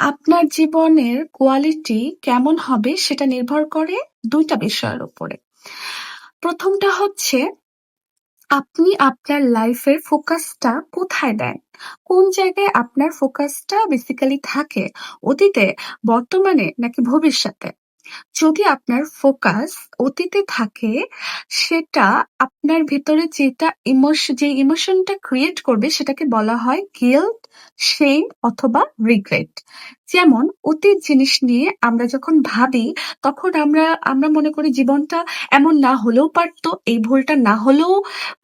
আপনার জীবনের কোয়ালিটি কেমন হবে সেটা নির্ভর করে দুইটা বিষয়ের উপরে। প্রথমটা হচ্ছে আপনি আপনার লাইফের ফোকাসটা কোথায় দেন? কোন জায়গায় আপনার ফোকাসটা বেসিক্যালি থাকে? অতীতে, বর্তমানে নাকি ভবিষ্যতে? যদি আপনার ফোকাস অতীতে থাকে সেটা আপনার ভিতরে যেটা ইমোশ যে ইমোশনটা ক্রিয়েট করবে সেটাকে বলা হয় গিল্ট, শেম অথবা রিগ্রেট। যেমন অতীত জিনিস নিয়ে আমরা যখন ভাবি তখন আমরা আমরা মনে করি জীবনটা এমন না হলেও পারতো, এই ভুলটা না হলেও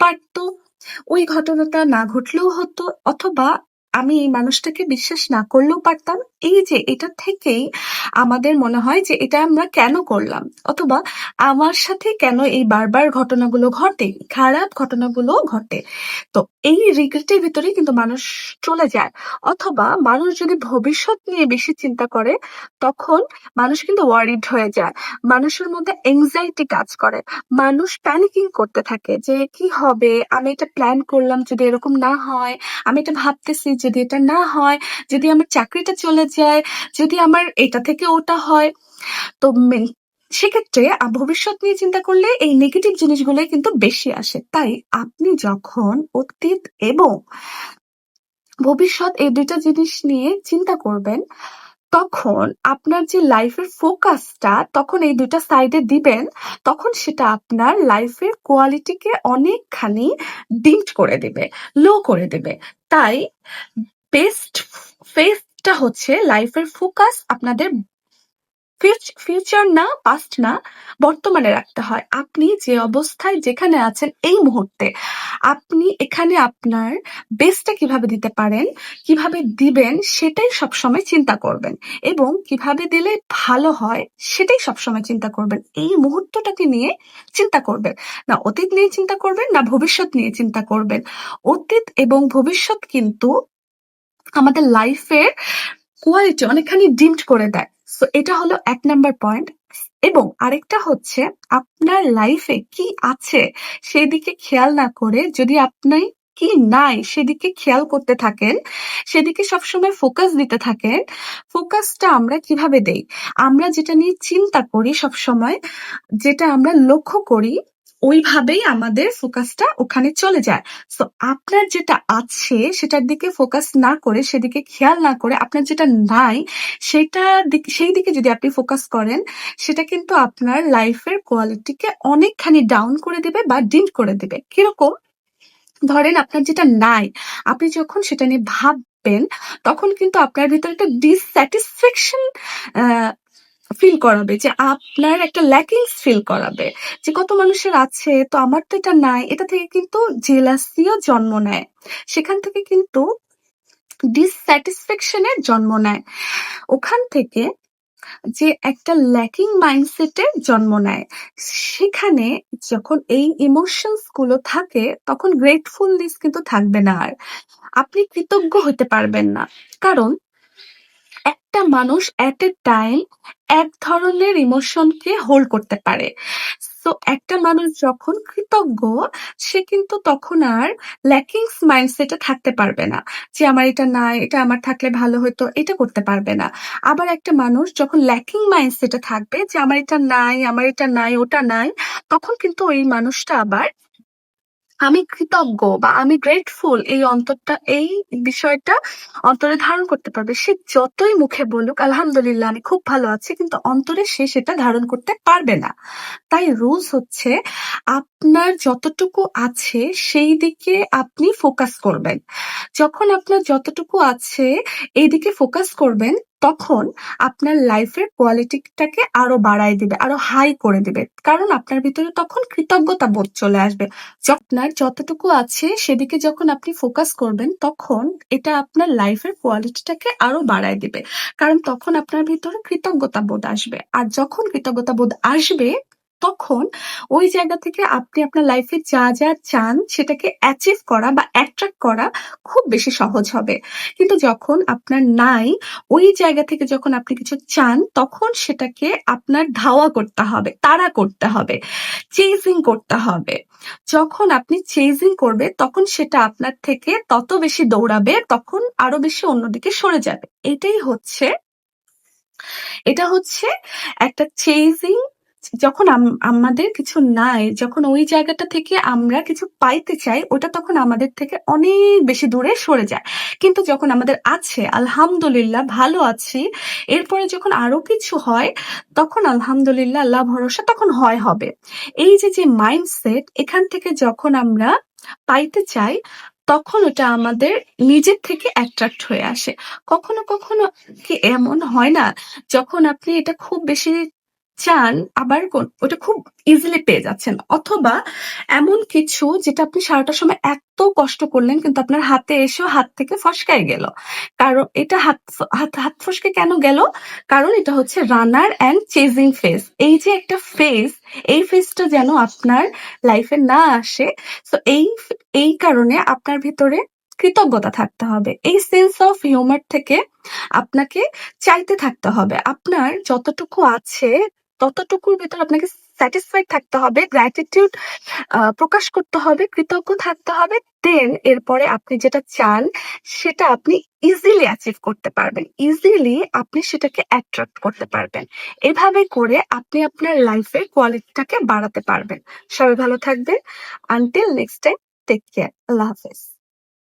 পারতো, ওই ঘটনাটা না ঘটলেও হতো অথবা আমি এই মানুষটাকে বিশ্বাস না করলেও পারতাম। এই যে এটা থেকেই আমাদের মনে হয় যে এটা আমরা কেন করলাম? অথবা আমার সাথে কেন এই বারবার ঘটনাগুলো ঘটে? খারাপ ঘটনাগুলো ঘটে। তো এই রিগ্রেটের ভিতরেই কিন্তু মানুষ চলে যায়। অথবা মানুষ যদি ভবিষ্যৎ নিয়ে বেশি চিন্তা করে তখন মানুষ কিন্তু ওয়ারিড হয়ে যায়। মানুষের মধ্যে এংজাইটি কাজ করে। মানুষ প্যানিকিং করতে থাকে যে কি হবে? আমি এটা প্ল্যান করলাম যদি এরকম না হয়, আমি এটা ভাবতেছি যদি এটা না হয়, যদি আমার চাকরিটা চলে যায়, যদি আমার এটা থেকে ওটা হয়। তো সেক্ষেত্রে ভবিষ্যৎ নিয়ে চিন্তা করলে এই নেগেটিভ জিনিসগুলোই কিন্তু বেশি আসে। তাই আপনি যখন অতীত এবং ভবিষ্যৎ এই দুইটা জিনিস নিয়ে চিন্তা করবেন, তখন আপনার যে লাইফের ফোকাসটা তখন এই দুইটা সাইডে দিবেন, তখন সেটা আপনার লাইফের কোয়ালিটিকে অনেকখানি ডিমড করে দেবে, লো করে দেবে। তাই বেস্ট ফেসটা হচ্ছে লাইফের ফোকাস আপনাদের ফিউচার না, পাস্ট না, বর্তমানে রাখতে হয়। আপনি যে অবস্থায় যেখানে আছেন এই মুহূর্তে, আপনি এখানে আপনার বেস্টটা কীভাবে দিতে পারেন, কীভাবে দিবেন সেটাই সবসময় চিন্তা করবেন এবং কীভাবে দিলে ভালো হয় সেটাই সবসময় চিন্তা করবেন। এই মুহূর্তটাকে নিয়ে চিন্তা করবেন। না অতীত নিয়ে চিন্তা করবেন, না ভবিষ্যৎ নিয়ে চিন্তা করবেন। অতীত এবং ভবিষ্যৎ কিন্তু আমাদের লাইফের কোয়ালিটি অনেকখানি ডিমড করে দেয়। সো এটা হলো এক নাম্বার পয়েন্ট এবং আরেকটা হচ্ছে আপনার লাইফে কি আছে সেদিকে খেয়াল না করে যদি আপনি কি নাই সেদিকে খেয়াল করতে থাকেন, সেদিকে সবসময় ফোকাস দিতে থাকেন, ফোকাসটা আমরা কীভাবে দেই? আমরা যেটা নিয়ে চিন্তা করি সবসময়, যেটা আমরা লক্ষ্য করি ওইভাবেই আমাদের ফোকাসটা ওখানে চলে যায়। সো আপনার যেটা আছে সেটার দিকে ফোকাস না করে, সেদিকে খেয়াল না করে আপনার যেটা নাই সেটা সেই দিকে যদি আপনি ফোকাস করেন, সেটা কিন্তু আপনার লাইফের কোয়ালিটিকে অনেকখানি ডাউন করে দেবে বা ডিম করে দেবে কীরকম? ধরেন আপনার যেটা নাই, আপনি যখন সেটা নিয়ে ভাববেন তখন কিন্তু আপনার ভেতরে একটা ডিসস্যাটিসফ্যাকশন ফিল করাবে, যে আপনার একটা ল্যাকিংস ফিল করাবে। যে কত মানুষের আছে, তো আমার তো এটা নাই। এটা থেকে কিন্তু জেলাসিও জন্ম নেয়। সেখান থেকে কিন্তু ডিসস্যাটিসফ্যাকশন এর জন্ম নেয়। ওখান থেকে যে একটা ল্যাকিং মাইন্ডসেটের জন্ম নেয়। সেখানে যখন এই ইমোশনসগুলো থাকে, তখন গ্রেটফুলনেস কিন্তু থাকবে না আর। আপনি কৃতজ্ঞ হতে পারবেন না। কারণ একটা মানুষ এট এ টাইম এক ধরনের ইমোশনকে হোল্ড করতে পারে। সো একটা মানুষ যখন কৃতজ্ঞ সে কিন্তু তখন আর ল্যাকিংস মাইন্ডসেটে থাকতে পারবে না। যে আমার এটা নাই, এটা আমার থাকলে ভালো হতো, এটা করতে পারবে না। আবার একটা মানুষ যখন ল্যাকিং মাইন্ডসেটে থাকবে যে আমার এটা নাই, আমার এটা নাই, ওটা নাই, তখন কিন্তু ওই মানুষটা আবার আমি কৃতজ্ঞ বা আমি গ্রেটফুল এই অন্তরটা, এই বিষয়টা অন্তরে ধারণ করতে পারবে। সে যতই মুখে বলুক, আলহামদুলিল্লাহ আমি খুব ভালো আছি, কিন্তু অন্তরে সে সেটা ধারণ করতে পারবে না। তাই রুলস হচ্ছে আপনার যতটুকু আছে সেই দিকে আপনি ফোকাস করবেন। যখন আপনার যতটুকু আছে এইদিকে ফোকাস করবেন তখন আপনার লাইফের কোয়ালিটিটাকে আরও বাড়ায় দিবে, আরও হাই করে দিবে। কারণ আপনার ভিতরে তখন কৃতজ্ঞতা বোধ চলে আসবে। আপনার যতটুকু আছে সেদিকে যখন আপনি ফোকাস করবেন তখন এটা আপনার লাইফের কোয়ালিটিটাকে আরও বাড়ায় দিবে। কারণ তখন আপনার ভিতরে কৃতজ্ঞতা বোধ আসবে। আর যখন কৃতজ্ঞতা বোধ আসবে তখন ওই জায়গা থেকে আপনি আপনার লাইফে যা, যা চান সেটাকে অ্যাচিভ করা বা অ্যাট্রাক্ট করা খুব বেশি সহজ হবে। কিন্তু যখন আপনার নাই, ওই জায়গা থেকে যখন আপনি কিছু চান তখন সেটাকে আপনার ধাওয়া করতে হবে, তাড়া করতে হবে, চেজিং করতে হবে। যখন আপনি চেজিং করবে তখন সেটা আপনার থেকে তত বেশি দৌড়াবে, তখন আরও বেশি অন্যদিকে সরে যাবে। এটাই হচ্ছে এটা হচ্ছে একটা চেজিং যখন আম- আমাদের কিছু নাই, যখন ওই জায়গাটা থেকে আমরা কিছু পাইতে চাই, ওটা তখন আমাদের থেকে অনেক বেশি দূরে সরে যায়। কিন্তু যখন আমাদের আছে, আলহামদুলিল্লাহ ভালো আছি, এরপরে যখন আরও কিছু হয়, তখন আলহামদুলিল্লাহ আল্লাহ ভরসা তখন হয় হবে। এই যে যে মাইন্ডসেট এখান থেকে যখন আমরা পাইতে চাই, তখন ওটা আমাদের নিজের থেকে অ্যাট্রাক্ট হয়ে আসে। কখনো কখনো কি এমন হয় না, যখন আপনি এটা খুব বেশি চান, আবার কোন- ওটা খুব ইজিলি পেয়ে যাচ্ছেন। অথবা এমন কিছু যেটা আপনি সারাটা সময় এত কষ্ট করলেন, কিন্তু আপনার হাতে এসেও হাত থেকে ফসকায় গেল। কারণ এটা হাত হাত হাত ফসকে কেন গেল? কারণ এটা হচ্ছে রানার অ্যান্ড চেজিং ফেস এই যে একটা ফেজ এই ফেজটা যেন আপনার লাইফে না আসে তো এই এই কারণে আপনার ভিতরে কৃতজ্ঞতা থাকতে হবে। এই সেন্স অফ হিউমার থেকে আপনাকে চাইতে থাকতে হবে। আপনার যতটুকু আছে ততটুকুর ভিতর আপনাকে স্যাটিসফাইড থাকতে হবে গ্র্যাটিটিউড প্রকাশ করতে হবে, কৃতজ্ঞ থাকতে হবে দেন এরপরে আপনি যেটা চান সেটা আপনি ইজিলি অ্যাচিভ করতে পারবেন। ইজিলি আপনি সেটাকে অ্যাট্রাক্ট করতে পারবেন। এভাবে করে আপনি আপনার লাইফের কোয়ালিটিটাকে বাড়াতে পারবেন। সবাই ভালো থাকবেন। Until next time take care আল্লাহ হাফেজ।